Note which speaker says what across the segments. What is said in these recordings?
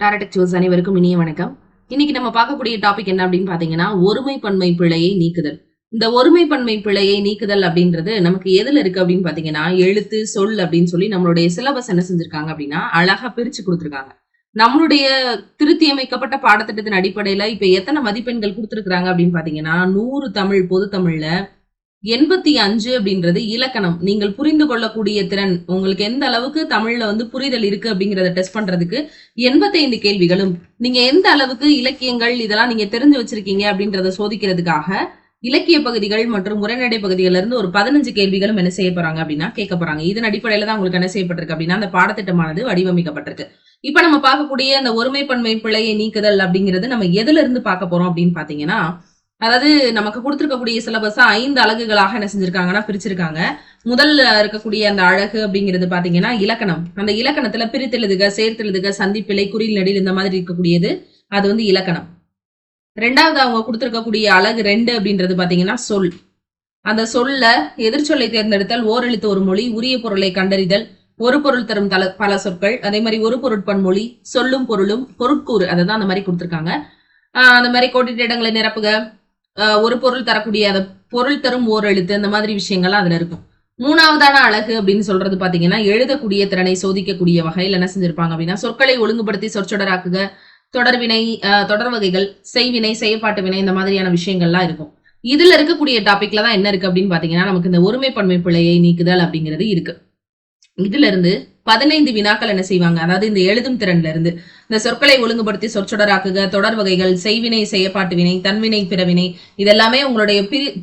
Speaker 1: டாரடெக் source அனைவருக்கும் இனிய வணக்கம். இன்னைக்கு நம்ம பார்க்கக்கூடிய டாபிக் என்ன அப்படின்னு பாத்தீங்கன்னா ஒருமைப்பன்மை பிழையை நீக்குதல். இந்த ஒருமைப்பன்மை பிழையை நீக்குதல் அப்படின்றது நமக்கு எதுல இருக்கு அப்படின்னு பாத்தீங்கன்னா எழுத்து சொல் அப்படின்னு சொல்லி நம்மளுடைய சிலபஸ் என்ன செஞ்சிருக்காங்க அப்படின்னா அழகா பிரிச்சு கொடுத்துருக்காங்க. நம்மளுடைய திருத்தி அமைக்கப்பட்ட பாடத்திட்டத்தின் அடிப்படையில இப்ப எத்தனை மதிப்பெண்கள் கொடுத்துருக்காங்க அப்படின்னு பாத்தீங்கன்னா நூறு தமிழ் பொது தமிழ்ல எண்பத்தி அஞ்சு அப்படின்றது இலக்கணம். நீங்கள் புரிந்து கொள்ளக்கூடிய திறன். உங்களுக்கு எந்த அளவுக்கு தமிழ்ல வந்து புரிதல் இருக்கு அப்படிங்கறத டெஸ்ட் பண்றதுக்கு எண்பத்தைந்து கேள்விகளும். நீங்க எந்த அளவுக்கு இலக்கியங்கள் இதெல்லாம் நீங்க தெரிஞ்சு வச்சிருக்கீங்க அப்படின்றத சோதிக்கிறதுக்காக இலக்கிய பகுதிகள் மற்றும் உரைநடை பகுதிகள்ல இருந்து ஒரு பதினஞ்சு கேள்விகளும் என்ன செய்ய போறாங்க அப்படின்னா கேட்க போறாங்க. இதன் அடிப்படையில தான் உங்களுக்கு என்ன செய்யப்பட்டிருக்கு அப்படின்னா அந்த பாடத்திட்டமானது வடிவமைக்கப்பட்டிருக்கு. இப்ப நம்ம பார்க்கக்கூடிய அந்த ஒருமைப்பன்மை பிழையை நீக்குதல் அப்படிங்கிறது நம்ம எதுல இருந்து பார்க்க போறோம் அப்படின்னு பாத்தீங்கன்னா அதாவது நமக்கு கொடுத்துருக்கக்கூடிய சிலபஸ் ஐந்து அலகுகளாக என்ன செஞ்சிருக்காங்கன்னா பிரிச்சிருக்காங்க. முதல்ல இருக்கக்கூடிய அந்த அழகு அப்படிங்கிறது பாத்தீங்கன்னா இலக்கணம். அந்த இலக்கணத்துல பிரித்தெழுதுக சேர்த்தெழுதுக சந்திப்பிலை குறியில் நடில் இந்த மாதிரி இருக்கக்கூடியது. அது வந்து இலக்கணம். ரெண்டாவது அவங்க கொடுத்துருக்கக்கூடிய அழகு ரெண்டு அப்படின்றது பாத்தீங்கன்னா சொல். அந்த சொல்ல எதிர்ச்சொல்லை தேர்ந்தெடுத்தல் ஓரெழுத்து ஒரு மொழி உரிய பொருளை கண்டறிதல் ஒரு பொருள் தரும் தல பல சொற்கள் அதே மாதிரி ஒரு பொருட்பன்மொழி சொல்லும் பொருளும் பொருட்கூறு அதை தான் அந்த மாதிரி கொடுத்திருக்காங்க. ஆஹ் அந்த மாதிரி கோட்டிட்ட இடங்களை நிரப்புக. ஒரு பொருள் தரக்கூடிய அதை பொருள் தரும் ஓர் எழுத்து அந்த மாதிரி விஷயங்கள்லாம் அதுல இருக்கும். மூணாவதான அழகு அப்படின்னு சொல்றது பாத்தீங்கன்னா எழுதக்கூடிய திறனை சோதிக்கக்கூடிய வகையில் என்ன செஞ்சிருப்பாங்க அப்படின்னா சொற்களை ஒழுங்குபடுத்தி சொற்றொடராக்குக தொடர்வினை தொடர் வகைகள் செய்வினை செயற்பாட்டு வினை இந்த மாதிரியான விஷயங்கள்லாம் இருக்கும். இதுல இருக்கக்கூடிய டாபிக்ல தான் என்ன இருக்கு அப்படின்னு பாத்தீங்கன்னா நமக்கு இந்த ஒருமைப்பன்மை பிழையை நீக்குதல் அப்படிங்கிறது இருக்கு. இதுல இருந்து பதினைந்து வினாக்கள் என்ன செய்வாங்க? அதாவது இந்த எழுதும் திறன்ல இருந்து இந்த சொற்களை ஒழுங்குபடுத்தி சொற்சொடராக்குக தொடர் வகைகள் செய்வினை செயற்பாட்டு வினை தன்வினை பிறவினை இதெல்லாமே உங்களுடைய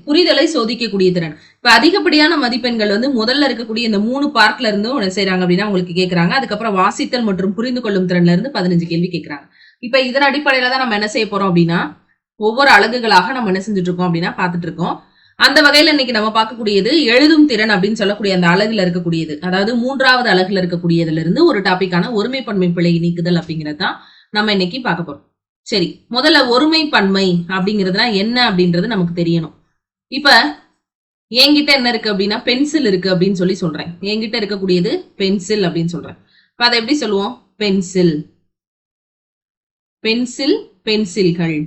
Speaker 1: புரிதலை சோதிக்கக்கூடிய திறன். இப்ப அதிகப்படியான மதிப்பெண்கள் வந்து முதல்ல இருக்கக்கூடிய இந்த மூணு பார்க்ல இருந்தும் என்ன செய்றாங்க அப்படின்னா உங்களுக்கு கேட்கறாங்க அதுக்கப்புறம் வாசித்தல் மற்றும் புரிந்து கொள்ளும் திறன்ல இருந்து பதினஞ்சு கேள்வி கேட்கறாங்க இப்ப இதன் அடிப்படையில தான் நம்ம என்ன செய்ய போறோம் அப்படின்னா ஒவ்வொரு அழகுகளாக நம்ம என்ன செஞ்சுட்டு இருக்கோம் அப்படின்னா பாத்துட்டு இருக்கோம். அந்த வகையில இன்னைக்கு நம்ம பார்க்கக்கூடியது எழுதும் திறன் அப்படின்னு சொல்லக்கூடிய அந்த அலகுல இருக்கக்கூடியது. அதாவது மூன்றாவது அலகுல இருக்கக்கூடியதுல இருந்து ஒரு டாபிக்கான ஒருமைப்பன்மை பிழை நீக்குதல் அப்படிங்கிறது தான் நம்ம இன்னைக்கு பார்க்க போறோம். சரி முதல்ல ஒருமைப்பன்மை அப்படிங்கிறதுனா என்ன அப்படின்றது நமக்கு தெரியணும். இப்ப என்கிட்ட என்ன இருக்கு அப்படின்னா பென்சில் இருக்கு அப்படின்னு சொல்லி சொல்றேன். என்கிட்ட இருக்கக்கூடியது பென்சில் அப்படின்னு சொல்றேன். இப்ப அதை எப்படி சொல்லுவோம்? பென்சில். பென்சில் பென்சில்கள்.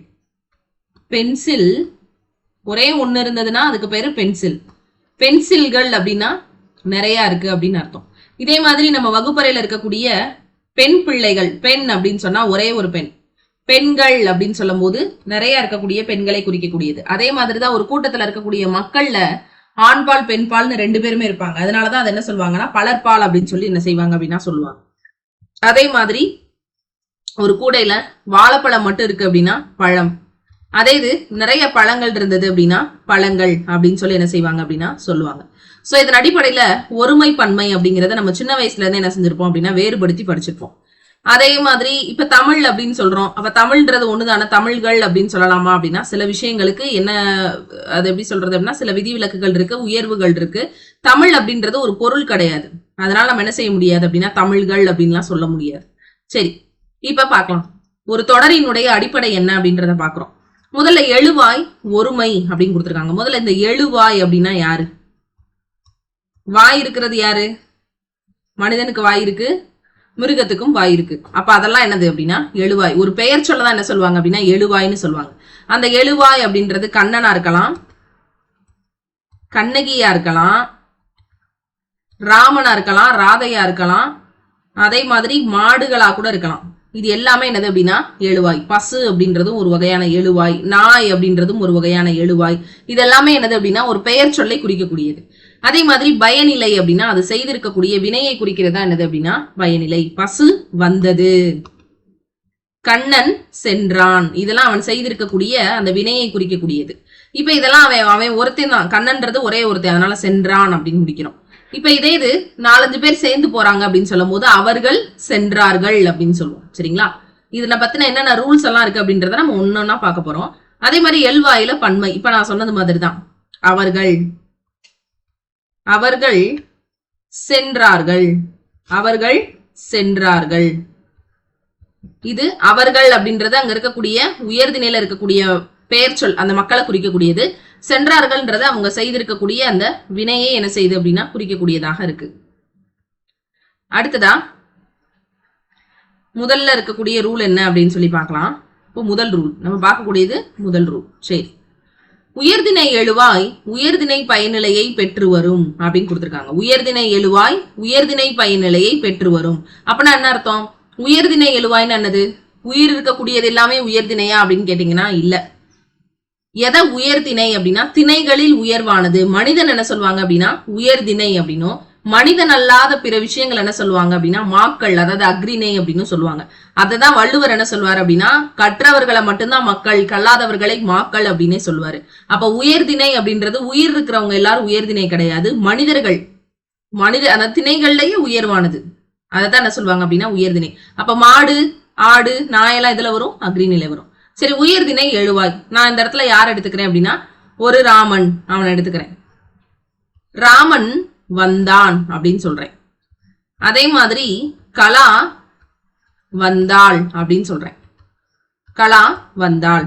Speaker 1: பென்சில் ஒரே ஒன்று இருந்ததுன்னா அதுக்கு பேர் பென்சில் பென்சில்கள் அப்படின்னா நிறையா இருக்கு அப்படின்னு அர்த்தம். இதே மாதிரி நம்ம வகுப்பறையில் இருக்கக்கூடிய பெண் பிள்ளைகள் பெண் அப்படின்னு சொன்னால் ஒரே ஒரு பெண். பெண்கள் அப்படின்னு சொல்லும் போது நிறைய இருக்கக்கூடிய பெண்களை குறிக்கக்கூடியது. அதே மாதிரி தான் ஒரு கூட்டத்தில் இருக்கக்கூடிய மக்கள்ல ஆண்பால் பெண்பால்னு ரெண்டு பேருமே இருப்பாங்க. அதனாலதான் அதை என்ன சொல்லுவாங்கன்னா பலர்பால் அப்படின்னு சொல்லி என்ன செய்வாங்க அப்படின்னா சொல்லுவாங்க. அதே மாதிரி ஒரு கூடையில வாழைப்பழம் மட்டும் இருக்கு அப்படின்னா பழம். அதே இது நிறைய பழங்கள் இருந்தது அப்படின்னா பழங்கள் அப்படின்னு சொல்லி என்ன செய்வாங்க அப்படின்னா சொல்லுவாங்க. ஸோ இதன் அடிப்படையில ஒருமை பன்மை அப்படிங்கிறத நம்ம சின்ன வயசுல இருந்து என்ன செஞ்சிருப்போம் அப்படின்னா வேறுபடுத்தி படிச்சிருப்போம். அதே மாதிரி இப்ப தமிழ் அப்படின்னு சொல்றோம். அப்ப தமிழ்ன்றது ஒண்ணுதான? தமிழ்கள் அப்படின்னு சொல்லலாமா அப்படின்னா சில விஷயங்களுக்கு என்ன அது எப்படி சொல்றது அப்படின்னா சில விதிவிலக்குகள் இருக்கு உயர்வுகள் இருக்கு. தமிழ் அப்படின்றது ஒரு பொருள் கிடையாது. அதனால நம்ம என்ன செய்ய முடியாது அப்படின்னா தமிழ்கள் அப்படின்லாம் சொல்ல முடியாது. சரி இப்ப பார்க்கலாம். ஒரு தொடரினுடைய அடிப்படை என்ன அப்படின்றத பாக்குறோம் முதல்ல எழுவாய் ஒருமை அப்படின்னு கொடுத்துருக்காங்க. முதல்ல இந்த எழுவாய் அப்படின்னா யாரு? வாய் இருக்கிறது யாரு? மனிதனுக்கு வாய் இருக்கு மிருகத்துக்கும் வாய் இருக்கு. அப்ப அதெல்லாம் என்னது அப்படின்னா எழுவாய். ஒரு பெயர் சொல்லதான் என்ன சொல்லுவாங்க அப்படின்னா எழுவாய்னு சொல்லுவாங்க. அந்த எழுவாய் அப்படின்றது கண்ணனா இருக்கலாம் கண்ணகியா இருக்கலாம் ராமனா இருக்கலாம் ராதையா இருக்கலாம் அதே மாதிரி மாடுகளா கூட இருக்கலாம். இது எல்லாமே என்னது அப்படின்னா எழுவாய். பசு அப்படின்றதும் ஒரு வகையான எழுவாய். நாய் அப்படின்றதும் ஒரு வகையான எழுவாய். இது எல்லாமே என்னது அப்படின்னா ஒரு பெயர் சொல்லை குறிக்கக்கூடியது. அதே மாதிரி பயனிலை அப்படின்னா அது செய்திருக்கக்கூடிய வினையை குறிக்கிறதா என்னது அப்படின்னா பயநிலை பசு வந்தது. கண்ணன் சென்றான். இதெல்லாம் அவன் செய்திருக்கக்கூடிய அந்த வினையை குறிக்கக்கூடியது. இப்ப இதெல்லாம் அவன் அவன் ஒருத்தன் தான். கண்ணன்றது ஒரே ஒருத்தன். அதனால சென்றான் அப்படின்னு முடிக்கிறோம். இப்ப இதே இது நாலஞ்சு பேர் சேர்ந்து போறாங்க அப்படின்னு சொல்லும் போது அவர்கள் சென்றார்கள் அப்படின்னு சொல்லுவோம். சரிங்களா? இதுல பத்தின என்னென்ன ரூல்ஸ் எல்லாம் இருக்கு அப்படின்றத நம்ம ஒன்னொன்னா பார்க்க போறோம். அதே மாதிரி எல்வாயில பன்மை. இப்ப நான் சொன்னது மாதிரி தான் அவர்கள் அவர்கள் சென்றார்கள். அவர்கள் சென்றார்கள். இது அவர்கள் அப்படின்றது அங்க இருக்கக்கூடிய உயர்தி நிலையில இருக்கக்கூடிய பெயர் சொல் அந்த மக்களை குறிக்கக்கூடியது. சென்றார்கள்ன்றது அவங்க செய்திருக்கக்கூடிய அந்த வினையை என்ன செய்யுது அப்படின்னா குறிக்கக்கூடியதாக இருக்கு. அடுத்ததா முதல்ல இருக்கக்கூடிய ரூல் என்ன அப்படின்னு சொல்லி பார்க்கலாம். இப்போ முதல் ரூல் நம்ம பார்க்கக்கூடியது முதல் ரூல் சரி. உயர்திணை எழுவாய் உயர்திணை பயனிலையை பெற்று வரும் அப்படின்னு கொடுத்துருக்காங்க. உயர்திணை எழுவாய் உயர்திணை பயனிலையை பெற்று வரும். அப்படின்னா என்ன அர்த்தம்? உயர்திணை எழுவாய்ன்னு என்னது? உயிர் இருக்கக்கூடியது எல்லாமே உயர்திணையா அப்படின்னு கேட்டீங்கன்னா இல்லை. எதை உயர்திணை அப்படின்னா திணைகளில் உயர்வானது. மனிதன் என்ன சொல்லுவாங்க அப்படின்னா உயர்திணை அப்படின்னும். மனிதன் அல்லாத பிற விஷயங்கள் என்ன சொல்லுவாங்க அப்படின்னா மாக்கள் அதாவது அக்ரிணை அப்படின்னு சொல்லுவாங்க. அததான் வள்ளுவர் என்ன சொல்லுவார் அப்படின்னா கற்றவர்களை மட்டும்தான் மக்கள் கல்லாதவர்களை மாக்கள் அப்படின்னே சொல்லுவாரு. அப்ப உயர்திணை அப்படின்றது உயிர் இருக்கிறவங்க எல்லாரும் உயர்திணை கிடையாது. மனிதர்கள் மனித அந்த திணைகள்லயே உயர்வானது. அதைத்தான் என்ன சொல்லுவாங்க அப்படின்னா உயர்திணை அப்ப மாடு ஆடு நாயெல்லாம் இதுல வரும்? அக்ரிநிலை வரும். சரி உயர்திணை எழுவாய். நான் இந்த இடத்துல யார் எடுத்துக்கிறேன் அப்படின்னா ஒரு ராமன் அவன் எடுத்துக்கிறேன். ராமன் வந்தான் அப்படின்னு சொல்றேன். அதே மாதிரி கலா வந்தாள் அப்படின்னு சொல்றேன். கலா வந்தாள்.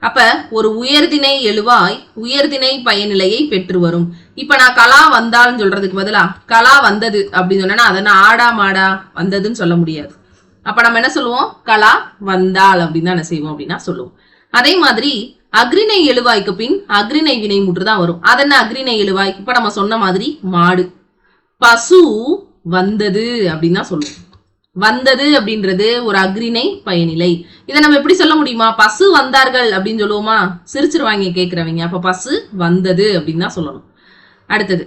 Speaker 1: அப்ப ஒரு உயர்திணை எழுவாய் உயர்தினை பயனிலையை பெற்று வரும். இப்ப நான் கலா வந்தாள்னு சொல்றதுக்கு பதிலா கலா வந்தது அப்படின்னு சொன்னா அதை நான் ஆடா மாடா வந்ததுன்னு சொல்ல முடியாது. அப்ப நம்ம என்ன சொல்லுவோம்? கலா வந்தாள் அப்படின்னு தான் என்ன செய்வோம் அப்படின்னா சொல்லுவோம். அதே மாதிரி அக்ரிணை எழுவாய்க்கு பின் அக்ரிணை வினை முற்று தான் வரும். அது என்ன அக்ரிணை எழுவாய்? இப்ப நம்ம சொன்ன மாதிரி மாடு. பசு வந்தது அப்படின்னு தான் சொல்லுவோம். வந்தது அப்படின்றது ஒரு அக்ரிணை பயனிலை. இதை நம்ம எப்படி சொல்ல முடியுமா? பசு வந்தார்கள் அப்படின்னு சொல்லுவோமா? சிரிச்சிருவாங்க கேட்கிறவங்க. அப்ப பசு வந்தது அப்படின்னு தான் சொல்லணும். அடுத்தது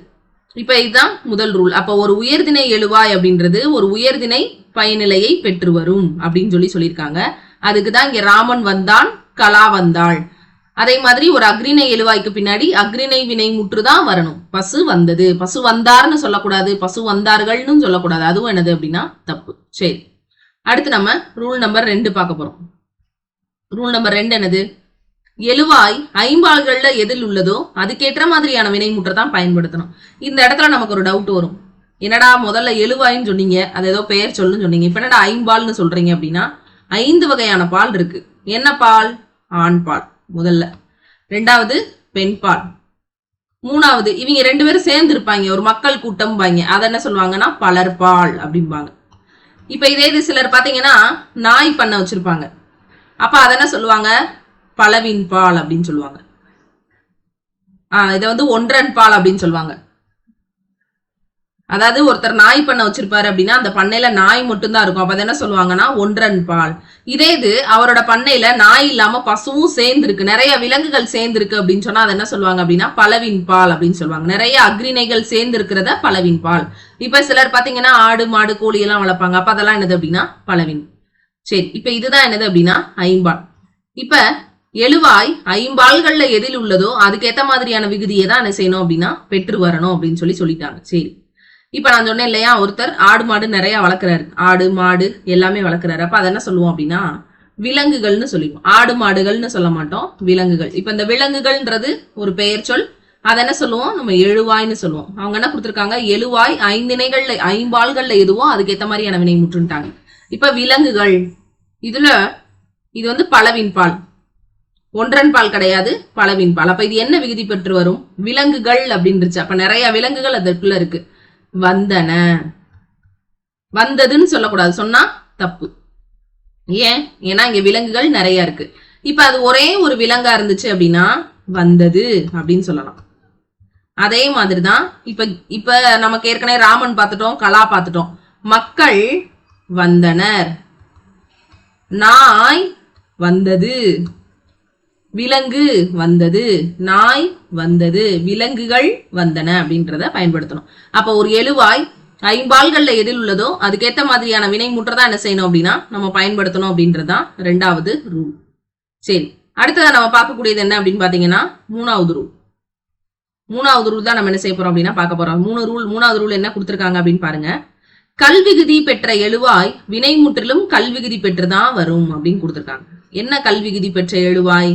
Speaker 1: இப்ப இதுதான் முதல் ரூல் அப்ப ஒரு உயர்திணை எழுவாய் அப்படின்றது ஒரு உயர்திணை பயனிலையை பெற்று வரும் அப்படின்னு சொல்லி சொல்லியிருக்காங்க. அதுக்கு தான் இங்க ராமன் வந்தான் கலா வந்தாள். அதே மாதிரி ஒரு அக்ரிணை எழுவாய்க்கு பின்னாடி அக்ரிணை வினை முற்றுதான் வரணும். பசு வந்தது. பசு வந்தார்னு சொல்லக்கூடாது. பசு வந்தார்கள்னு சொல்லக்கூடாது. அதுவும் என்னது அப்படின்னா தப்பு. சரி. அடுத்து நம்ம ரூல் நம்பர் ரெண்டு பார்க்க போறோம். ரூல் நம்பர் ரெண்டு என்னது? எழுவாய் ஐம்பால்கள்ல எதில் உள்ளதோ அதுக்கேற்ற மாதிரியான வினைமுற்றை தான் பயன்படுத்தணும். இந்த இடத்துல நமக்கு ஒரு டவுட் வரும். என்னடா முதல்ல எழுவாயின்னு சொன்னீங்க. அது ஏதோ பெயர் சொல்லுன்னு சொன்னீங்க. இப்ப என்னடா ஐம்பால்னு சொல்றீங்க அப்படின்னா ஐந்து வகையான பால் இருக்கு. என்ன பால்? ஆண் பால் முதல்ல. ரெண்டாவது பெண் பால். மூணாவது இவங்க ரெண்டு பேரும் சேர்ந்து இருப்பாங்க. ஒரு மக்கள் கூட்டம் பாங்க அதை என்ன சொல்லுவாங்கன்னா பலர் பால் அப்படிம்பாங்க. இப்ப இதே இது சிலர் பாத்தீங்கன்னா நாய் பண்ண வச்சிருப்பாங்க. அப்ப அதை என்ன சொல்லுவாங்க? பலவின் பால் அப்படின்னு சொல்லுவாங்க. ஆஹ் இதை வந்து ஒன்றன் பால் அப்படின்னு சொல்லுவாங்க. அதாவது ஒருத்தர் நாய் பண்ண வச்சிருப்பாரு அப்படின்னா அந்த பண்ணையில நாய் மட்டும்தான் இருக்கும். அப்ப அதை என்ன சொல்லுவாங்கன்னா ஒன்றன் பால். இதே இது அவரோட பண்ணையில நாய் இல்லாம பசுவும் சேர்ந்துருக்கு. நிறைய விலங்குகள் சேர்ந்துருக்கு அப்படின்னு சொன்னா அதை என்ன சொல்லுவாங்க அப்படின்னா பலவின் பால் அப்படின்னு சொல்லுவாங்க. நிறைய அக்ரிணைகள் சேர்ந்து இருக்கிறத பலவின் பால். இப்ப சிலர் பாத்தீங்கன்னா ஆடு மாடு கோழி எல்லாம் வளர்ப்பாங்க. அப்ப அதெல்லாம் என்னது அப்படின்னா பலவின். சரி இப்ப இதுதான் என்னது அப்படின்னா ஐம்பால். இப்ப எழுவாய் ஐம்பால்கள்ல எதில் உள்ளதோ அதுக்கேத்த மாதிரியான விகுதியை தான் என்ன செய்யணும் அப்படின்னா பெற்று வரணும் அப்படின்னு சொல்லி சொல்லிட்டாங்க. சரி. இப்ப நான் சொன்னேன் இல்லையா ஒருத்தர் ஆடு மாடு நிறைய வளர்க்குறாரு. ஆடு மாடு எல்லாமே வளர்க்குறாரு. அப்ப அதை என்ன சொல்லுவோம் அப்படின்னா விலங்குகள்னு சொல்லிடுவோம் ஆடு மாடுகள்னு சொல்ல மாட்டோம். விலங்குகள். இப்ப இந்த விலங்குகள்ன்றது ஒரு பெயர் சொல். அதை என்ன சொல்லுவோம்? நம்ம எழுவாய்னு சொல்லுவோம். அவங்க என்ன கொடுத்துருக்காங்க? எழுவாய் ஐந்திணைகள்ல ஐம்பால்கள்ல எதுவோ அதுக்கேத்த மாதிரியான வினை முற்றுன்ட்டாங்க இப்ப விலங்குகள். இதுல இது வந்து பலவின் பால். ஒன்றன் பால் கிடையாது பலவின் பால். அப்ப இது என்ன விகுதி பெற்று வரும்? விலங்குகள் அப்படின்றச்சு. அப்ப நிறைய விலங்குகள் அதற்குள்ள இருக்கு. வந்தன. வந்ததுன்னு சொல்லக்கூடாது. சொன்னா தப்பு. ஏன்? ஏன்னா இங்க விலங்குகள் நிறைய இருக்கு. இப்ப அது ஒரே ஒரு விலங்கா இருந்துச்சு அப்படின்னா வந்தது அப்படின்னு சொல்லலாம். அதே மாதிரிதான் இப்ப இப்ப நமக்கு ஏற்கனவே ராமன் பார்த்துட்டோம் கலா பார்த்துட்டோம். மக்கள் வந்தனர். நாய் வந்தது. விலங்கு வந்தது நாய் வந்தது விலங்குகள் வந்தன அப்படின்றத பயன்படுத்தணும். அப்ப ஒரு எழுவாய் ஐம்பால்கள்ல எதில் உள்ளதோ அதுக்கேற்ற மாதிரியான வினை முற்றதான் என்ன செய்யணும் அப்படின்னா நம்ம பயன்படுத்தணும் அப்படின்றதுதான் ரெண்டாவது ரூல் சரி அடுத்ததான் நம்ம பார்க்கக்கூடியது என்ன அப்படின்னு பாத்தீங்கன்னா மூணாவது ரூல் மூணாவது ரூல் தான் நம்ம என்ன செய்ய போறோம் அப்படின்னா பார்க்க போறோம். மூணு ரூல் மூணாவது ரூல் என்ன கொடுத்துருக்காங்க அப்படின்னு பாருங்க. கல்விகுதி பெற்ற எழுவாய் வினை முற்றிலும் கல்விகுதி பெற்றுதான் வரும் அப்படின்னு கொடுத்துருக்காங்க. என்ன கல்விகுதி பெற்ற எழுவாய்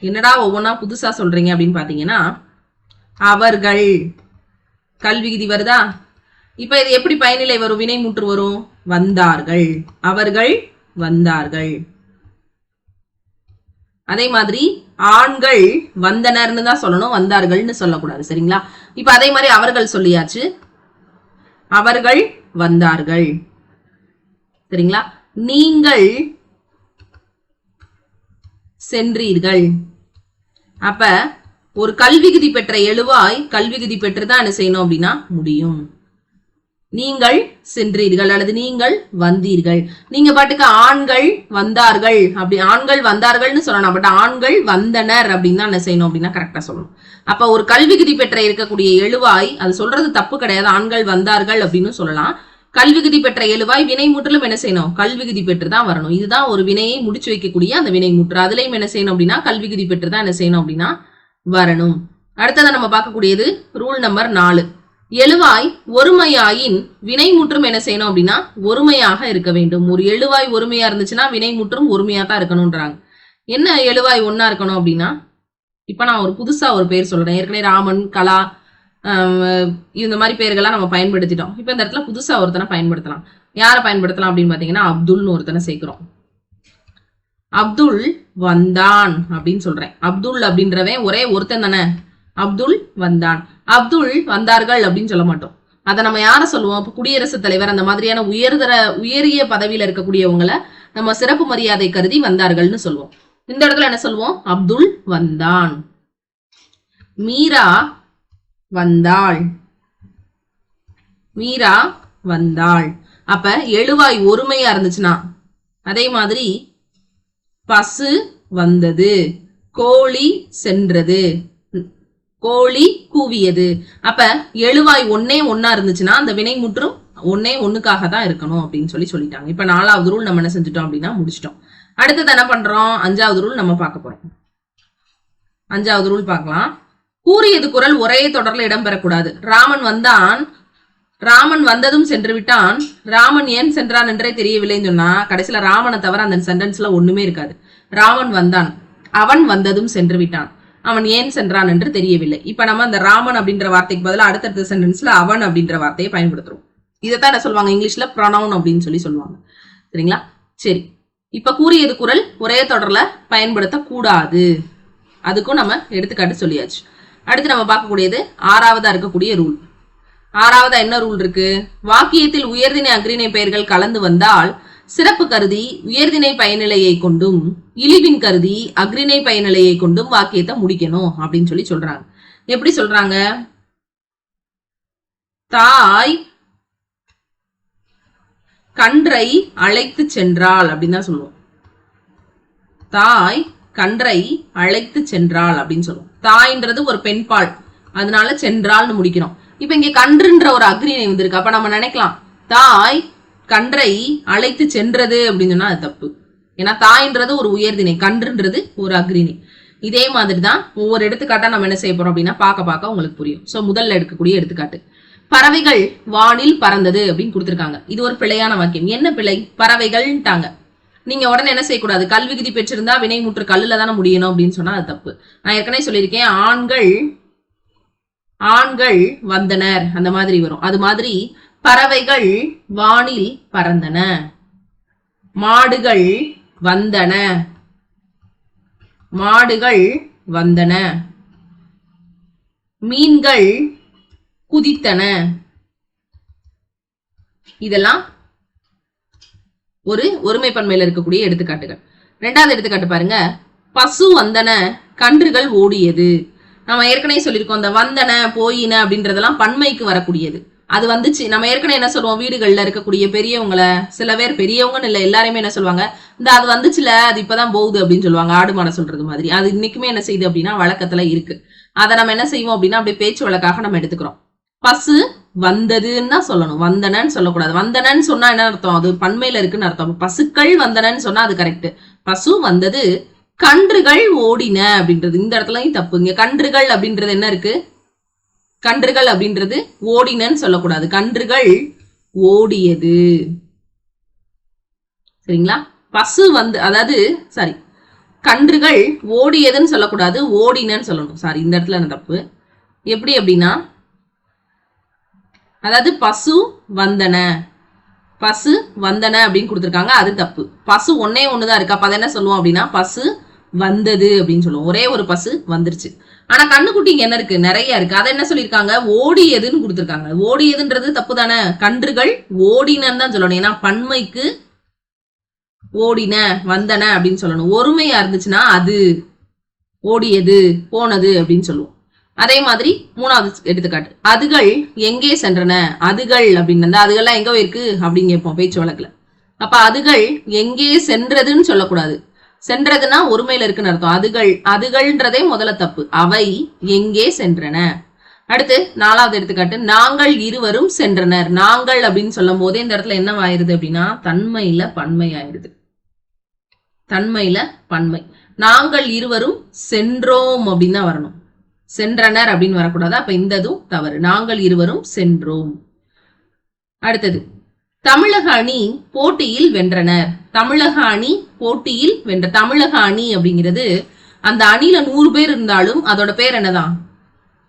Speaker 1: என்னடா ஒவ்வொன்றா புதுசா சொல்றீங்க அப்படின்னு பாத்தீங்கன்னா அவர்கள். கல்வி வருதா? இப்ப இது எப்படி பயனிலை வரும்? வினை முற்று வரும். வந்தார்கள். அவர்கள் வந்தார்கள். அதே மாதிரி ஆண்கள் வந்தனர்னு தான் சொல்லணும் வந்தார்கள்னு சொல்லக்கூடாது சரிங்களா? இப்ப அதே மாதிரி அவர்கள் சொல்லியாச்சு. அவர்கள் வந்தார்கள். சரிங்களா? நீங்கள் சென்றீர்கள். அப்ப ஒரு கல்விகுதி பெற்ற எழுவாய் கல்விகுதி பெற்றுதான் என்ன செய்யணும் அப்படின்னா முடியும். நீங்கள் சென்றீர்கள் அல்லது நீங்கள் வந்தீர்கள். நீங்க பாட்டுக்கு ஆண்கள் வந்தார்கள் அப்படி ஆண்கள் வந்தார்கள்னு சொல்லலாம். பட் ஆண்கள் வந்தனர் அப்படின்னு தான் என்ன செய்யணும் அப்படின்னா கரெக்டா சொல்லணும். அப்ப ஒரு கல்விகுதி பெற்ற இருக்கக்கூடிய எழுவாய் அது சொல்றது தப்பு கிடையாது. ஆண்கள் வந்தார்கள் அப்படின்னு சொல்லலாம். கல்விகுதி பெற்ற எழுவாய் வினை முற்றிலும் என்ன செய்யணும்? கல்விகுதி பெற்று தான் வரணும். இதுதான் ஒரு வினையை முடிச்சு வைக்கக்கூடிய அந்த வினை முற்று அதுலயும் என்ன செய்யணும் அப்படின்னா கல்விகுதி பெற்று தான் என்ன செய்யணும் அப்படின்னா வரணும். அடுத்ததை நம்ம பார்க்கக்கூடியது ரூல் நம்பர் நாலு. எழுவாய் ஒருமையாயின் வினை முற்றும் என்ன செய்யணும் அப்படின்னா ஒருமையாக இருக்க வேண்டும். ஒரு எழுவாய் ஒருமையா இருந்துச்சுன்னா வினை முற்றும் ஒருமையா தான் இருக்கணும்ன்றாங்க. என்ன எழுவாய் ஒன்னா இருக்கணும் அப்படின்னா இப்ப நான் ஒரு புதுசா ஒரு பேர் சொல்றேன். ஏற்கனவே ராமன் கலா இந்த மாதிரி பேர்கள்லாம் நம்ம பயன்படுத்திட்டோம். இப்போ இந்த இடத்துல புதுசா ஒருத்தனை பயன்படுத்தலாம். யாரை பயன்படுத்தலாம் அப்படின்னு பார்த்தீங்கன்னா அப்துல்னு ஒருத்தனை சேர்க்கிறோம். அப்துல் வந்தான் அப்படின்னு சொல்றேன். அப்துல் அப்படின்றவன் ஒரே ஒருத்தன் தானே. அப்துல் வந்தான். அப்துல் வந்தார்கள் அப்படின்னு சொல்ல மாட்டோம். அதை நம்ம யாரை சொல்லுவோம்? இப்போ குடியரசுத் தலைவர் அந்த மாதிரியான உயர்தர உயரிய பதவியில இருக்கக்கூடியவங்களை நம்ம சிறப்பு மரியாதை கருதி வந்தார்கள்னு சொல்லுவோம். இந்த இடத்துல என்ன சொல்லுவோம்? அப்துல் வந்தான். மீரா வந்தாள். மீரா வந்தாள். அப்ப எழுவாய் ஒருமையா இருந்துச்சுன்னா அதே மாதிரி பசு வந்தது. கோழி சென்றது. கோழி கூவியது. அப்ப எழுவாய் ஒன்னே ஒன்னா இருந்துச்சுன்னா அந்த வினை முற்றும் ஒன்னே ஒண்ணுக்காக தான் இருக்கணும் அப்படின்னு சொல்லி சொல்லிட்டாங்க. இப்ப நாலாவது ரூல் நம்ம என்ன செஞ்சுட்டோம் அப்படின்னா முடிச்சிட்டோம். அடுத்தது என்ன பண்றோம்? அஞ்சாவது ரூல் நம்ம பார்க்க போறோம். அஞ்சாவது ரூல் பார்க்கலாம். கூறியது குரல் ஒரே தொடர்ல இடம்பெறக்கூடாது. ராமன் வந்தான். ராமன் வந்ததும் சென்று விட்டான் ராமன் ஏன் சென்றான் என்றே தெரியவில்லைன்னு சொன்னா கடைசியில ராமனை தவிர அந்த சென்டென்ஸ்ல ஒண்ணுமே இருக்காது. ராமன் வந்தான். அவன் வந்ததும் சென்று விட்டான் அவன் ஏன் சென்றான் என்று தெரியவில்லை. இப்ப நம்ம அந்த ராமன் அப்படின்ற வார்த்தைக்கு பதிலாக அடுத்தடுத்த சென்டென்ஸ்ல அவன் அப்படின்ற வார்த்தையை பயன்படுத்துறோம். இதைத்தான் என்ன சொல்லுவாங்க? இங்கிலீஷ்ல ப்ரொனவுன் அப்படின்னு சொல்லி சொல்லுவாங்க. சரிங்களா? சரி. இப்ப கூறியது குரல் ஒரே தொடர்ல பயன்படுத்தக்கூடாது. அதுக்கும் நம்ம எடுத்துக்காட்டு சொல்லியாச்சு. அடுத்து நம்ம பார்க்கக்கூடியது ஆறாவதா இருக்கக்கூடிய ரூல் ஆறாவதா என்ன ரூல் இருக்கு? வாக்கியத்தில் உயர்திணை அக்ரிணை பெயர்கள் கலந்து வந்தால் சிறப்பு கருதி உயர்தினை பயனிலையை கொண்டும் இழிவின் கருதி அக்ரிணை பயனிலையை கொண்டும் வாக்கியத்தை முடிக்கணும் அப்படின்னு சொல்லி சொல்றாங்க. எப்படி சொல்றாங்க? தாய் கன்றை அழைத்து சென்றாள் அப்படின்னு தான் சொல்லுவோம். தாய் கன்றை அழைத்து சென்றாள் அப்படின்னு சொல்லுவோம். தாய்ன்றது ஒரு பெண்பால். அதனால சென்றாள்னு முடிக்கிறோம். இப்ப இங்க கன்றுன்ற ஒரு அக்ரிணை வந்திருக்கு. அப்ப நம்ம நினைக்கலாம் தாய் கன்றை அழைத்து சென்றது அப்படின்னு சொன்னா அது தப்பு. ஏன்னா தாய்ன்றது ஒரு உயர்தினை கன்றுன்றது ஒரு அக்ரிணை இதே மாதிரி தான் ஒவ்வொரு எடுத்துக்காட்டா நம்ம என்ன செய்ய போறோம் அப்படின்னா பார்க்க பார்க்க உங்களுக்கு புரியும். சோ முதல்ல எடுக்கக்கூடிய எடுத்துக்காட்டு. பறவைகள் வானில் பறந்தது அப்படின்னு கொடுத்துருக்காங்க. இது ஒரு பிழையான வாக்கியம். என்ன பிழை? பறவைகள்ட்டாங்க நீங்க உடனே என்ன செய்யக்கூடாது? கல்வி விதி பெற்றிருந்தா வினை முற்று கல்லுல தானே முடியணும் அப்படின்னு சொன்னா அது தப்பு. நான் ஏற்கனவே சொல்லியிருக்கேன் ஆண்கள் ஆண்கள் வந்தனர். அந்த மாதிரி வரும். அது மாதிரி பறவைகள் வானில் பறந்தன. மாடுகள் வந்தன. மாடுகள் வந்தன. மீன்கள் குதித்தன. இதெல்லாம் ஒரு ஒருமைப்பன்மையில இருக்கக்கூடிய எடுத்துக்காட்டுகள். ரெண்டாவது எடுத்துக்காட்டு பாருங்க. பசு வந்தன கன்றுகள் ஓடியது. நம்ம ஏற்கனவே சொல்லியிருக்கோம் அந்த வந்தன போயின அப்படின்றதெல்லாம் பன்மைக்கு வரக்கூடியது. அது வந்துச்சு. நம்ம ஏற்கனவே என்ன சொல்லுவோம் வீடுகளில் இருக்கக்கூடிய பெரியவங்களை சில பேர் பெரியவங்கன்னு இல்லை எல்லாருமே என்ன சொல்லுவாங்க? இந்த அது வந்துச்சுல அது இப்பதான் போகுது அப்படின்னு சொல்லுவாங்க. ஆடு மாடை சொல்றது மாதிரி. அது இன்னைக்குமே என்ன செய்யுது அப்படின்னா வழக்கத்துல இருக்கு. அதை நம்ம என்ன செய்வோம் அப்படின்னா அப்படியே பேச்சு வழக்காக நம்ம எடுத்துக்கிறோம். பசு வந்ததுன்னா சொல்லணும். வந்தனன்னு சொல்லக்கூடாது. வந்தனன்னு சொன்னா என்ன அர்த்தம்? அது பண்மையில இருக்குன்னு அர்த்தம். பசுக்கள் வந்தனன்னு சொன்னா அது கரெக்ட் பசு வந்தது கன்றுகள் ஓடின அப்படின்றது. இந்த இடத்துலயும் தப்பு. இங்க கன்றுகள் அப்படின்றது என்ன இருக்கு? கன்றுகள் அப்படின்றது ஓடினன்னு சொல்லக்கூடாது. கன்றுகள் ஓடியது. சரிங்களா? பசு வந்து அதாவது சாரி கன்றுகள் ஓடியதுன்னு சொல்லக்கூடாது. ஓடினன்னு சொல்லணும். சாரி இந்த இடத்துல என்ன தப்பு? எப்படி அப்படின்னா அதாவது பசு வந்தன. பசு வந்தன அப்படின்னு கொடுத்துருக்காங்க. அது தப்பு. பசு ஒன்னே ஒண்ணுதான் இருக்கு. அப்ப அதை என்ன சொல்லுவோம் அப்படின்னா பசு வந்தது அப்படின்னு சொல்லுவோம். ஒரே ஒரு பசு வந்துருச்சு. ஆனா கண்ணுக்குட்டிங்க என்ன இருக்கு? நிறைய இருக்கு. அதை என்ன சொல்லியிருக்காங்க? ஓடியதுன்னு கொடுத்துருக்காங்க. ஓடியதுன்றது தப்பு தானே? கன்றுகள் ஓடினன்னு தான் சொல்லணும். ஏன்னா பன்மைக்கு ஓடின வந்தன அப்படின்னு சொல்லணும். ஒருமையா இருந்துச்சுன்னா அது ஓடியது போனது அப்படின்னு சொல்லுவோம். அதே மாதிரி மூணாவது எடுத்துக்காட்டு. அதுகள் எங்கே சென்றன? அதுகள் அப்படின்னு அதுகள்லாம் எங்க போயிருக்கு? அப்படின்னு கேட்போம் பேச்சு வழக்குல. அப்ப அதுகள் எங்கே சென்றதுன்னு சொல்லக்கூடாது. சென்றதுன்னா ஒருமையில இருக்குன்னு அர்த்தம். அதுகள் அதுகள்ன்றதே முதல்ல தப்பு. அவை எங்கே சென்றன? அடுத்து நாலாவது எடுத்துக்காட்டு. நாங்கள் இருவரும் சென்றனர். நாங்கள் அப்படின்னு சொல்லும் போதே இந்த இடத்துல என்ன ஆயிருது அப்படின்னா தன்மையில பன்மை ஆயிருது. தன்மையில பன்மை. நாங்கள் இருவரும் சென்றோம் அப்படின்னு தான் வரணும். சென்றனர் அப்படின்னு வரக்கூடாது? அப்ப இந்த இதுவும் தவறு. நாங்கள் இருவரும் சென்றோம். அடுத்தது தமிழக அணி போட்டியில் வென்றனர். தமிழக அணி போட்டியில் வென்ற தமிழக அணி அப்படிங்கிறது அந்த அணியில நூறு பேர் இருந்தாலும் அதோட பேர் என்னதான்?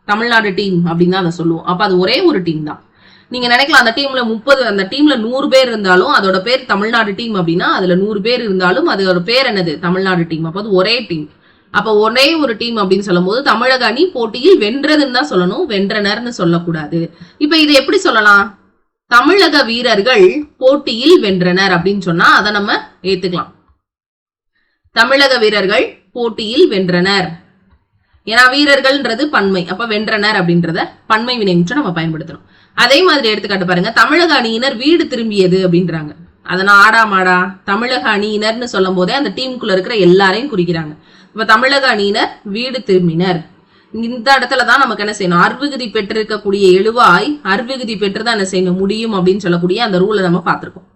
Speaker 1: தமிழ்நாடு டீம் அப்படின்னு தான் அதை சொல்லுவோம். அப்ப அது ஒரே ஒரு டீம் தான். நீங்க நினைக்கலாம் அந்த டீம்ல முப்பது அந்த டீம்ல நூறு பேர் இருந்தாலும் அதோட பேர் தமிழ்நாடு டீம் அப்படின்னா அதுல நூறு பேர் இருந்தாலும் அதோட பேர் என்னது? தமிழ்நாடு டீம். அப்போ அது ஒரே டீம். அப்ப ஒரே ஒரு டீம் அப்படின்னு சொல்லும் போது தமிழக அணி போட்டியில் வென்றதுன்னு தான் சொல்லணும் வென்றனர்னு சொல்லக்கூடாது. இப்ப இது எப்படி சொல்லலாம்? தமிழக வீரர்கள் போட்டியில் வென்றனர் அப்படின்னு சொன்னா அதை நம்ம ஏத்துக்கலாம். தமிழக வீரர்கள் போட்டியில் வென்றனர். ஏன்னா வீரர்கள்ன்றது பன்மை. அப்ப வென்றனர் அப்படின்றத பன்மை வினைமுற்று நம்ம பயன்படுத்துறோம் அதே மாதிரி எடுத்துக்காட்டு பாருங்க. தமிழக அணியினர் வீடு திரும்பியது அப்படின்றாங்க. அதனால் ஆடா மாடா. தமிழக அணியினர்னு சொல்லும் போதே அந்த டீமுக்குள்ள இருக்கிற எல்லாரையும் குறிக்கிறாங்க. இப்ப தமிழக அணியினர் வீடு திரும்பினர். இந்த இடத்துல தான் நமக்கு என்ன செய்யணும்? அர்விகுதி பெற்றிருக்கக்கூடிய எழுவாய் அர்விகுதி பெற்று தான் என்ன செய்யணும்? முடியும் அப்படின்னு சொல்லக்கூடிய அந்த ரூலை நம்ம பார்த்துருக்கோம்.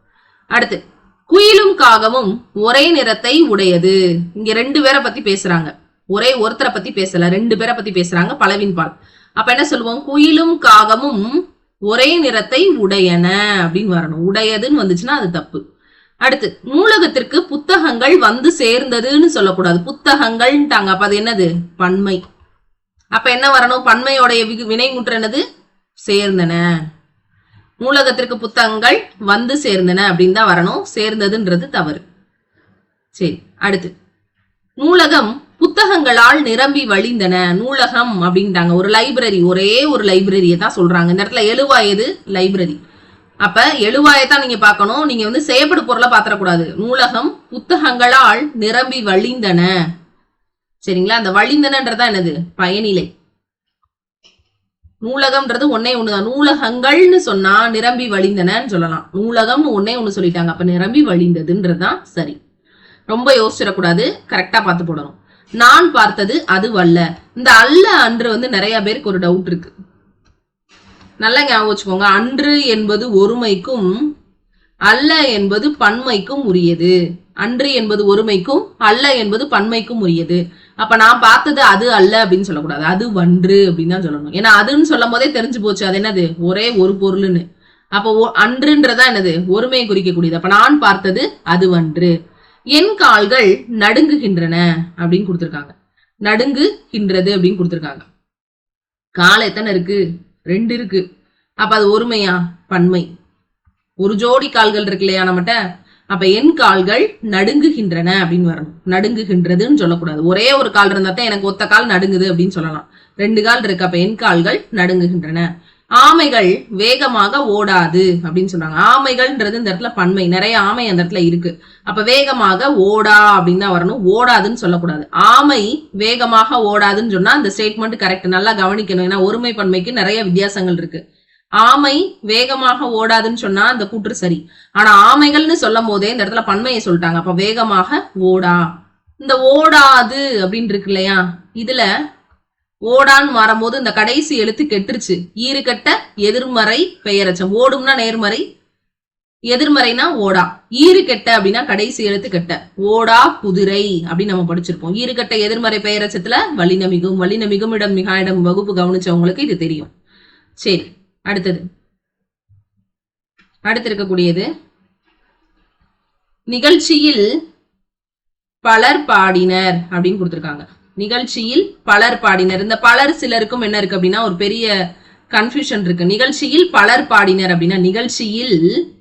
Speaker 1: அடுத்து குயிலும் காகமும் ஒரே நிறத்தை உடையது. இங்க ரெண்டு பேரை பத்தி பேசுறாங்க. ஒரே ஒருத்தரை பத்தி பேசல ரெண்டு பேரை பத்தி பேசுறாங்க பலவின் பால். அப்ப என்ன சொல்லுவோம்? குயிலும் காகமும் ஒரே நிறத்தை உடையன அப்படின்னு வரணும். உடையதுன்னு வந்துச்சுன்னா அது தப்பு. அடுத்து நூலகத்திற்கு புத்தகங்கள் வந்து சேர்ந்ததுன்னு சொல்லக்கூடாது. புத்தகங்கள்ட்டாங்க அப்ப அது என்னது? பன்மை. அப்ப என்ன வரணும்? பன்மையோடைய விகு- வினைமுற்று என்னது? சேர்ந்தன. நூலகத்திற்கு புத்தகங்கள் வந்து சேர்ந்தன அப்படின்னு தான் வரணும். சேர்ந்ததுன்றது தவறு. சரி அடுத்து. நூலகம் புத்தகங்களால் நிரம்பி வழிந்தன. நூலகம் அப்படின்ட்டாங்க. ஒரு லைப்ரரி ஒரே ஒரு லைப்ரரியை தான் சொல்றாங்க. இந்த இடத்துல எழுவாயது லைப்ரரி. அப்ப எழுவாயை தான் நீங்க பார்க்கணும். நீங்க வந்து செய்யப்படு பொருளை பாத்திரக்கூடாது நூலகம் புத்தகங்களால் நிரம்பி வழிந்தன. சரிங்களா? அந்த வழிந்தனன்றதா என்னது? பயனிலை. நூலகம்ன்றது ஒன்னே ஒண்ணுதான். நூலகங்கள்னு சொன்னா நிரம்பி வழிந்தனன்னு சொல்லலாம். நூலகம்னு ஒன்னே ஒண்ணு சொல்லிட்டாங்க. அப்ப நிரம்பி வழிந்ததுன்றதுதான் சரி. ரொம்ப யோசிச்சிடக்கூடாது. கரெக்டா பார்த்து போடணும். நான் பார்த்தது அது அல்ல இந்த அல்ல அன்று வந்து நிறைய பேருக்கு ஒரு டவுட் இருக்கு. நல்லா ஞாபகம் வச்சுக்கோங்க. அன்று என்பது ஒருமைக்கும் அல்ல என்பது பன்மைக்கும் உரியது. அன்று என்பது ஒருமைக்கும் அல்ல என்பது பன்மைக்கும் உரியது. அப்ப நான் பார்த்தது அது அல்ல அப்படின்னு சொல்லக்கூடாது. அது வன்று அப்படின்னு தான் சொல்லணும். ஏன்னா அதுன்னு சொல்லும் போதே தெரிஞ்சு போச்சு. அது என்னது? ஒரே ஒரு பொருள்னு அப்போ அன்றுன்றதா என்னது? ஒருமையை குறிக்கக்கூடியது. அப்ப நான் பார்த்தது அது வன்று என் கால்கள் நடுங்குகின்றன அப்படின்னு கொடுத்துருக்காங்க. நடுங்குகின்றது அப்படின்னு கொடுத்துருக்காங்க. கால் எத்தனை இருக்கு? ரெண்டு இருக்கு. அப்ப அது ஒருமையா? பன்மை. ஒரு ஜோடி கால்கள் இருக்கு இல்லையா நம்மகிட்ட? அப்ப என் கால்கள் நடுங்குகின்றன அப்படின்னு வரணும். நடுங்குகின்றதுன்னு சொல்லக்கூடாது. ஒரே ஒரு கால் இருந்தா தான் எனக்கு ஒத்த கால் நடுங்குது அப்படின்னு சொல்லலாம். ரெண்டு கால் இருக்கு. அப்ப என் கால்கள் நடுங்குகின்றன. ஆமைகள் வேகமாக ஓடாது அப்படின்னு சொல்றாங்க. ஆமைகள்ன்றது இந்த இடத்துல பன்மை. நிறைய ஆமை அந்த இடத்துல இருக்கு. அப்ப வேகமாக ஓடா அப்படின்னு தான் வரணும். ஓடாதுன்னு சொல்லக்கூடாது. ஆமை வேகமாக ஓடாதுன்னு சொன்னா அந்த ஸ்டேட்மெண்ட் கரெக்ட் நல்லா கவனிக்கணும். ஏன்னா ஒருமை பன்மைக்கு நிறைய வித்தியாசங்கள் இருக்கு. ஆமை வேகமாக ஓடாதுன்னு சொன்னா அந்த கூற்று சரி. ஆனா ஆமைகள்னு சொல்லும் போதே இந்த இடத்துல பன்மையை சொல்லிட்டாங்க. அப்ப வேகமாக ஓடா. இந்த ஓடாது அப்படின்னு இருக்கு இல்லையா? இதுல ஓடான்னு வரும்போது இந்த கடைசி எழுத்து கெட்டுருச்சு. ஈறுகட்ட எதிர்மறை பெயரச்சம். ஓடும்னா நேர்மறை எதிர்மறைனா ஓடா. ஈறு கெட்ட அப்படின்னா கடைசி எழுத்து கெட்ட. ஓடா குதிரை அப்படின்னு நம்ம படிச்சிருப்போம். ஈறு கெட்ட எதிர்மறை பெயரச்சத்துல வலினமிகும் வலினமிகும் இடம் மிகா இடம் வகுப்பு கவனிச்சவங்களுக்கு இது தெரியும். சரி அடுத்தது. அடுத்து இருக்கக்கூடியது நிகழ்ச்சியில் பலர் பாடினர் அப்படின்னு கொடுத்துருக்காங்க. நிகழ்ச்சியில் பலர் பாடினர். இந்த பலர் சிலருக்கும் என்ன இருக்கு அப்படின்னா ஒரு பெரிய கன்ஃபியூஷன் இருக்கு. நிகழ்ச்சியில் பலர் பாடினர் அப்படின்னா நிகழ்ச்சியில்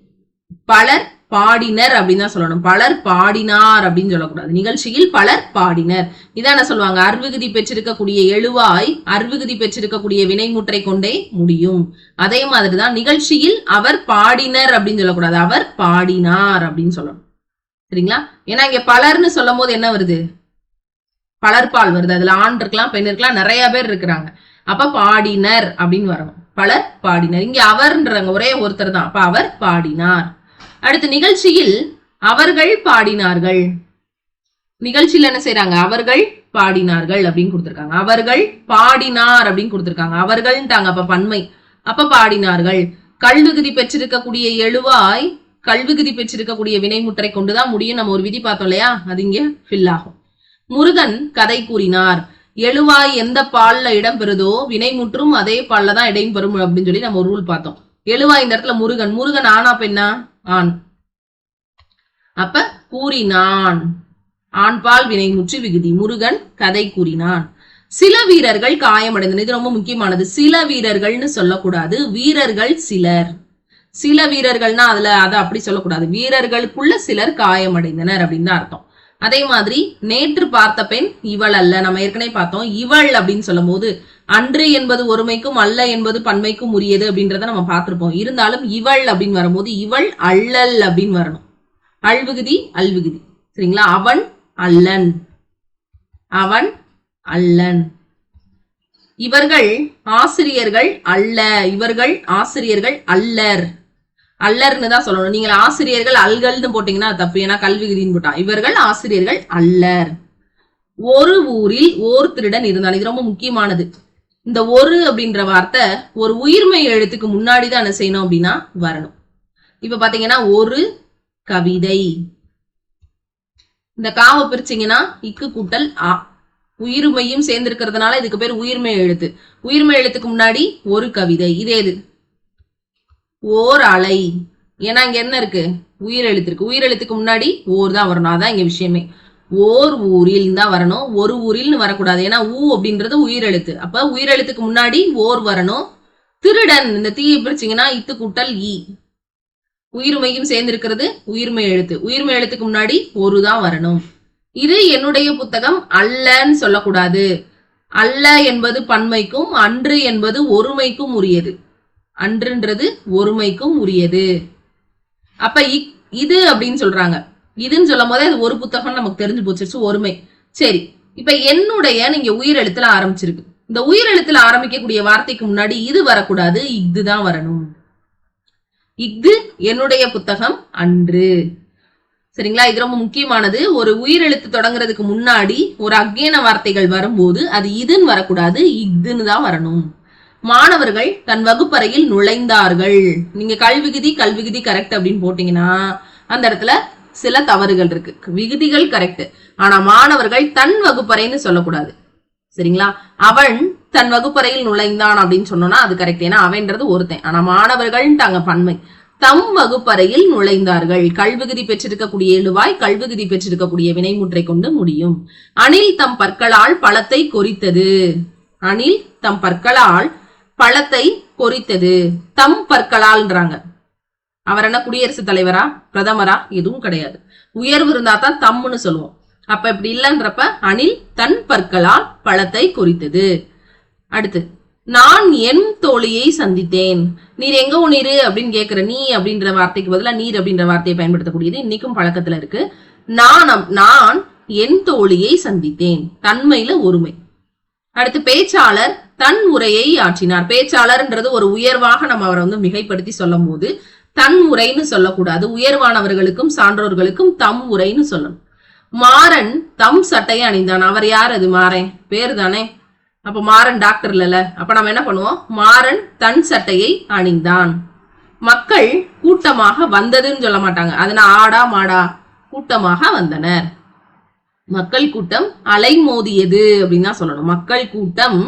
Speaker 1: பலர் பாடினர் அப்படின்னு தான் சொல்லணும். பலர் பாடினார் அப்படின்னு சொல்லக்கூடாது. நிகழ்ச்சியில் பலர் பாடினர். இதான் என்ன சொல்லுவாங்க? அர்விகுதி பெற்றிருக்கக்கூடிய எழுவாய் அர்விகுதி பெற்றிருக்கக்கூடிய வினைமுற்றை கொண்டே முடியும். அதே மாதிரிதான் நிகழ்ச்சியில் அவர் பாடினர் அப்படின்னு சொல்லக்கூடாது. அவர் பாடினார் அப்படின்னு சொல்லணும். சரிங்களா? ஏன்னா இங்க பலர்னு சொல்லும் போது என்ன வருது? பலர்பால் வருது. அதுல ஆண் இருக்கலாம் பெண் இருக்கலாம் நிறைய பேர் இருக்கிறாங்க. அப்ப பாடினர் அப்படின்னு வரும் பலர் பாடினர். இங்க அவர்ன்றாங்க ஒரே ஒருத்தர் தான். அப்ப அவர் பாடினார். அடுத்து நிகழ்ச்சியில் அவர்கள் பாடினார்கள். நிகழ்ச்சியில் என்ன செய்யறாங்க அவர்கள் பாடினார்கள் அப்படின்னு கொடுத்துருக்காங்க. அவர்கள் பாடினார் அப்படின்னு கொடுத்துருக்காங்க. அவர்கள்ட்டாங்க அப்ப பன்மை. அப்ப பாடினார்கள். கல்விகுதி பெற்றிருக்கக்கூடிய எழுவாய் கல்விகுதி பெற்றிருக்கக்கூடிய வினைமுற்றை கொண்டுதான் முடியும். நம்ம ஒரு விதி பார்த்தோம் இல்லையா? அது இங்க ஃபில் ஆகும். முருகன் கதை கூறினார். எழுவாய் எந்த பால்ல இடம் பெறுதோ வினைமுற்றும் அதே பால்ல தான் இடையும் பெறும் அப்படின்னு சொல்லி நம்ம ஒரு ரூல் பார்த்தோம். எழுவாய் இந்த இடத்துல முருகன் முருகன் ஆனா பெண்ணா ஆண். அப்ப கூறினான். ஆண்பால் வினைமுற்று விகுதி. முருகன் கதை கூறினான். சில வீரர்கள் காயமடைந்தனர். இது ரொம்ப முக்கியமானது. சில வீரர்கள்னு சொல்லக்கூடாது. வீரர்கள் சிலர். சில வீரர்கள்னா அதுல அதை அப்படி சொல்லக்கூடாது. வீரர்களுக்குள்ள சிலர் காயமடைந்தனர் அப்படின்னு தான் அர்த்தம். அதே மாதிரி நேற்று பார்த்த பெண் இவள் அல்ல. நம்ம ஏற்கனவே பார்த்தோம். இவள் அப்படின்னு சொல்லும் போது அன்று என்பது ஒருமைக்கும் அல்ல என்பது பன்மைக்கும் உரியது அப்படின்றத நம்ம பார்த்திருப்போம். இருந்தாலும் இவள் அப்படின்னு வரும்போது இவள் அல்லல் அப்படின்னு வரணும். அல்விகுதி அல்விகுதி. சரிங்களா? அவன் அல்லன். அவன் அல்லன். இவர்கள் ஆசிரியர்கள் அல்ல. இவர்கள் ஆசிரியர்கள் அல்லர். அல்லர்னு தான் சொல்லணும். நீங்கள் ஆசிரியர்கள் அல்கள்னு போட்டீங்கன்னா தப்பு. ஏன்னா கல்வி விதின்னு போட்டான் இவர்கள் ஆசிரியர்கள் அல்லர். ஒரு ஊரில் ஓர் திருடன் இருந்தான். இது ரொம்ப முக்கியமானது. இந்த ஒரு அப்படின்ற வார்த்தை ஒரு உயிர்மை எழுத்துக்கு முன்னாடி தான் என்ன செய்யணும் அப்படின்னா வரணும். இப்ப பாத்தீங்கன்னா ஒரு கவிதை. இந்த காவை பிரிச்சிங்கன்னா இக்கு கூட்டல் ஆ உயிர்மையும் சேர்ந்திருக்கிறதுனால இதுக்கு பேர் உயிர்மை எழுத்து. உயிர்மை எழுத்துக்கு முன்னாடி ஒரு கவிதை. இதே இது ஓர் அலை. ஏன்னா இங்க என்ன இருக்கு? உயிர் எழுத்து இருக்கு உயிர் எழுத்துக்கு முன்னாடி ஓர் தான் வரணும். அதான் இங்க விஷயமே. ஓர் ஊரில் தான் வரணும். ஒரு ஊரில்னு வரக்கூடாது. ஏன்னா ஊ அப்படின்றது உயிர் எழுத்து. அப்ப உயிர் எழுத்துக்கு முன்னாடி ஓர் வரணும். திருடன். இந்த தீயை பிரிச்சிங்கன்னா இத்து கூட்டல் ஈ. உயிர்மையும் சேர்ந்திருக்கிறது உயிர்மை எழுத்து. உயிர்மை எழுத்துக்கு முன்னாடி ஒரு தான் வரணும். இது என்னுடைய புத்தகம். அல்லன்னு சொல்லக்கூடாது. அல்ல என்பது பன்மைக்கும் அன்று என்பது ஒருமைக்கும் உரியது. அன்றுன்றது ஒருமைக்கும் உரியது. அப்ப இக்- இது அப்படின்னு சொல்றாங்க. இதுன்னு சொல்லும் போதே அது ஒரு புத்தகம் நமக்கு தெரிஞ்சு போச்சிருச்சு ஒருமை. சரி இப்ப என்னுடைய நீங்க உயிரெழுத்துல ஆரம்பிச்சிருக்கு. இந்த உயிரெழுத்துல ஆரம்பிக்கக்கூடிய வார்த்தைக்கு முன்னாடி இது வரக்கூடாது இதுதான் வரணும். இஃது என்னுடைய புத்தகம் அன்று. சரிங்களா? இது ரொம்ப முக்கியமானது. ஒரு உயிரெழுத்து தொடங்குறதுக்கு முன்னாடி ஒரு அக்ஞான வார்த்தைகள் வரும்போது அது இதுன்னு வரக்கூடாது இஃதுன்னு தான் வரணும். மாணவர்கள் தன் வகுப்பறையில் நுழைந்தார்கள். நீங்க கல்விகுதி கல்விகுதி கரெக்ட் அப்படின்னு போட்டீங்கன்னா அந்த இடத்துல சில தவறுகள் இருக்கு. விகுதிகள் கரெக்ட் ஆனா மாணவர்கள் தன் வகுப்பறைன்னு சொல்லக்கூடாது. சரிங்களா? அவன் தன் வகுப்பறையில் நுழைந்தான் அப்படின்னு சொன்னோம்னா அது கரெக்ட் ஏன்னா அவன்றது ஒருத்தன். ஆனா மாணவர்கள்ட்டாங்க பன்மை. தம் வகுப்பறையில் நுழைந்தார்கள். கல்விகுதி பெற்றிருக்கக்கூடிய எழுவாய் கல்விகுதி பெற்றிருக்கக்கூடிய வினைமுற்றை கொண்டு முடியும். அணில் தம் பற்களால் பழத்தை கொறித்தது. அணில் தம் பற்களால் பழத்தை கொறித்தது தம் பற்களால்ன்றாங்க. அவர் என்ன குடியரசுத் தலைவரா பிரதமரா? எதுவும் கிடையாது. உயர்வு இருந்தா தான் தம்முன்னு சொல்லுவோம். அப்ப இப்படி இல்லைன்றப்ப அணில் தன் பற்களால் பழத்தை கொறித்தது அடுத்து நான் என் தோழியை சந்தித்தேன். நீர் எங்க உனிரு அப்படின்னு கேட்கிற நீ அப்படின்ற வார்த்தைக்கு பதிலாக நீர் அப்படின்ற வார்த்தையை பயன்படுத்தக்கூடியது இன்னைக்கும் பழக்கத்துல இருக்கு. நான் நான் என் தோழியை சந்தித்தேன். தன்மையில ஒருமை. அடுத்து பேச்சாளர் தன் உரையை ஆற்றினார். பேச்சாளர்ன்றது ஒரு உயர்வாக நம்ம அவரை வந்து மிகைப்படுத்தி சொல்லும் போது தன் உரைன்னு சொல்லக்கூடாது. உயர்வானவர்களுக்கும் சான்றோர்களுக்கும் தம் உரைன்னு சொல்லணும். மாறன் தம் சட்டையை அணிந்தான். அவர் யார் அது? மாறன். பேர் தானே. அப்ப மாறன் டாக்டர் இல்லல அப்ப நம்ம என்ன பண்ணுவோம்? மாறன் தன் சட்டையை அணிந்தான். மக்கள் கூட்டமாக வந்ததுன்னு சொல்ல மாட்டாங்க. அதனால ஆடா மாடா. கூட்டமாக வந்தனர். மக்கள் கூட்டம் அலைமோதியது அப்படின்னு தான் சொல்லணும். மக்கள் கூட்டம்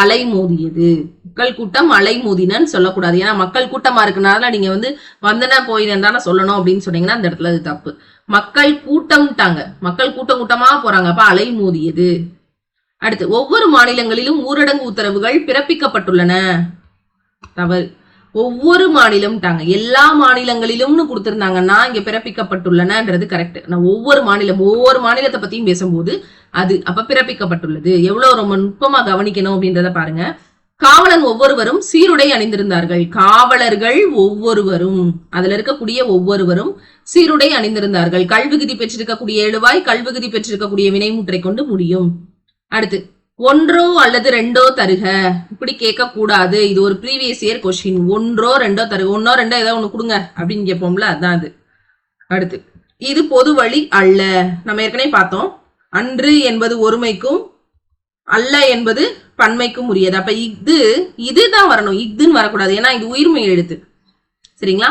Speaker 1: அலை மோதியது மக்கள் கூட்டம் அலை மோதினன்னு சொல்லக்கூடாது. ஏன்னா மக்கள் கூட்டமா இருக்கனால நீங்க வந்து வந்தன போயினன்னு தானே சொல்லணும் அப்படின்னு சொன்னீங்கன்னா அந்த இடத்துல அது தப்பு. மக்கள் கூட்டம்ட்டாங்க மக்கள் கூட்டம் கூட்டமா போறாங்க. அப்ப அலை மோதியது அடுத்து ஒவ்வொரு மாநிலங்களிலும் ஊரடங்கு உத்தரவுகள் பிறப்பிக்கப்பட்டுள்ளன. தவறு. ஒவ்வொரு மாநிலம்ட்டாங்க எல்லா மாநிலங்களிலும்னு கொடுத்திருந்தாங்கன்னா இங்க பிறப்பிக்கப்பட்டுள்ளனன்றது கரெக்ட் நான் ஒவ்வொரு மாநிலம் ஒவ்வொரு மாநிலத்தை பத்தியும் பேசும்போது அது அப்ப பிறப்பிக்கப்பட்டுள்ளது. எவ்வளவு ரொம்ப நுட்பமா கவனிக்கணும் அப்படின்றத பாருங்க. காவலன் ஒவ்வொருவரும் சீருடை அணிந்திருந்தார்கள். காவலர்கள் ஒவ்வொருவரும். அதுல இருக்கக்கூடிய ஒவ்வொருவரும் சீருடை அணிந்திருந்தார்கள். கல்விகுதி பெற்றிருக்கக்கூடிய எழுவாய் கல்விகுதி பெற்றிருக்கக்கூடிய வினைமுற்றை கொண்டு முடியும். அடுத்து ஒன்றோ அல்லது ரெண்டோ தருக. இப்படி கேட்க கூடாது இது ஒரு ப்ரீவியஸ் இயர் கொஸ்டின் ஒன்றோ ரெண்டோ தருக. ஒன்னோ ரெண்டோ ஏதோ ஒன்று கொடுங்க அப்படின்னு கேட்போம்ல அதான் அது. அடுத்து இது பொது வழி அல்ல. நம்ம ஏற்கனவே பார்த்தோம். அன்று என்பது ஒருமைக்கும் அல்ல என்பது பன்மைக்கும் உரியது. அப்ப இது இதுதான் வரணும். இதுன்னு வரக்கூடாது. ஏன்னா இது உயிர்மை எழுத்து. சரிங்களா?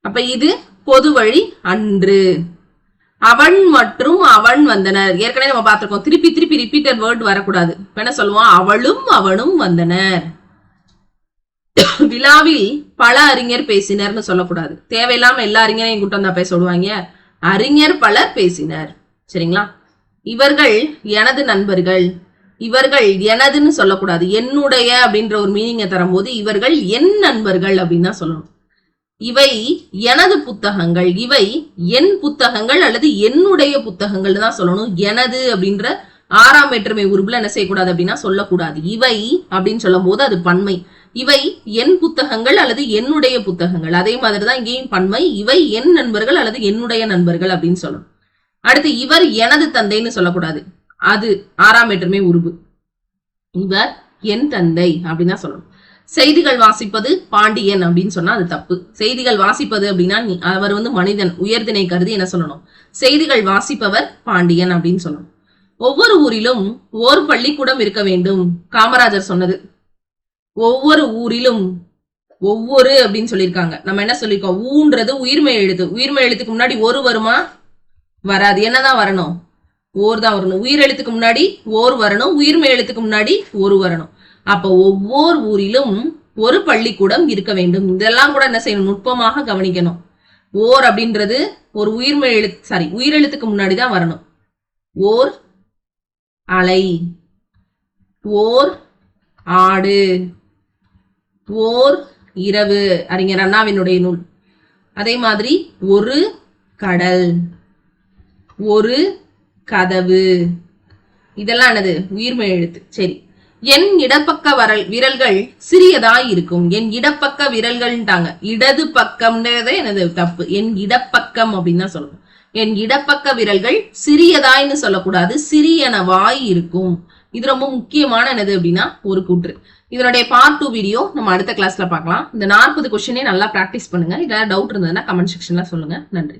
Speaker 1: அப்ப இது பொது வழி அன்று. அவன் மற்றும் அவன் வந்தனர். ஏற்கனவே நம்ம பார்த்திருக்கோம். திருப்பி திருப்பி ரிப்பீட்டட் வேர்ட் வரக்கூடாது. இப்ப என்ன சொல்லுவோம் அவளும் அவனும் வந்தனர். விழாவில் பல அறிஞர் பேசினர்னு சொல்லக்கூடாது. தேவையில்லாம எல்லா அறிஞரையும் கூட்டம் தான் பேச சொல்லுவாங்க. அறிஞர் பலர் பேசினர். சரிங்களா? இவர்கள் எனது நண்பர்கள். இவர்கள் எனதுன்னு சொல்லக்கூடாது. என்னுடைய அப்படின்ற ஒரு மீனிங்கை தரும்போது இவர்கள் என் நண்பர்கள் அப்படின்னு தான் சொல்லணும். இவை எனது புத்தகங்கள் இவை என் புத்தகங்கள் அல்லது என்னுடைய புத்தகங்கள் தான் சொல்லணும். எனது அப்படின்ற ஆறாம் வேற்றுமை உருவுல என்ன செய்யக்கூடாது அப்படின்னா சொல்லக்கூடாது. இவை அப்படின்னு சொல்லும் போது அது பன்மை. இவை என் புத்தகங்கள் அல்லது என்னுடைய புத்தகங்கள். அதே மாதிரிதான் இங்கேயும் பன்மை. இவை என் நண்பர்கள் அல்லது என்னுடைய நண்பர்கள் அப்படின்னு சொல்லணும். அடுத்து இவர் எனது தந்தைன்னு சொல்லக்கூடாது. அது ஆறாம் வேற்றுமை உருவு இவர் என் தந்தை அப்படின்னு தான் சொல்லணும். செய்திகள் வாசிப்பது பாண்டியன் அப்படின்னு சொன்னா அது தப்பு. செய்திகள் வாசிப்பது அப்படின்னா நீ- அவர் வந்து மனிதன் உயர்தினை கருதி என்ன சொல்லணும்? செய்திகள் வாசிப்பவர் பாண்டியன் அப்படின்னு சொல்லணும். ஒவ்வொரு ஊரிலும் ஓர் பள்ளிக்கூடம் இருக்க வேண்டும். காமராஜர் சொன்னது. ஒவ்வொரு ஊரிலும் ஒவ்வொரு அப்படின்னு சொல்லியிருக்காங்க. நம்ம என்ன சொல்லியிருக்கோம்? ஊன்றது உயிர்மை எழுத்து. உயிர்மை எழுத்துக்கு முன்னாடி ஒரு வருமா? வராது. என்னதான் வரணும்? ஓர் தான் வரணும். உயிர் எழுத்துக்கு முன்னாடி ஓர் வரணும். உயிர்மை எழுத்துக்கு முன்னாடி ஒரு வரணும். அப்போ ஒவ்வொரு ஊரிலும் ஒரு பள்ளிக்கூடம் இருக்க வேண்டும். இதெல்லாம் கூட என்ன செய்யணும்? நுட்பமாக கவனிக்கணும். ஓர் அப்படின்றது ஒரு உயிர்மை எழுத்து சாரி உயிரெழுத்துக்கு முன்னாடி தான் வரணும். ஓர் அலை. ஓர் ஆடு. ஓர் இரவு. அறிஞர் அண்ணாவினுடைய நூல். அதே மாதிரி ஒரு கடல். ஒரு கதவு. இதெல்லாம் என்னது? உயிர்மை எழுத்து சரி. என் இடப்பக்க வரல் விரல்கள் சிறியதாய் இருக்கும் என் இடப்பக்க விரல்கள்ன்ட்டாங்க. இடது பக்கம்ன்றதே எனது தப்பு. என் இடப்பக்கம் அப்படின்னு தான் சொல்லணும். என் இடப்பக்க விரல்கள் சிறியதாய்னு சொல்லக்கூடாது. சிறியனவாய் இருக்கும் இது ரொம்ப முக்கியமான என்னது அப்படின்னா ஒரு கூற்று. இதனுடைய பார்ட் டூ வீடியோ நம்ம அடுத்த கிளாஸ்ல பார்க்கலாம். இந்த நாற்பது கொஸ்டினே நல்லா ப்ராக்டிஸ் பண்ணுங்க. ஏதாவது டவுட் இருந்ததுன்னா கமெண்ட் செக்ஷன்ல சொல்லுங்க. நன்றி.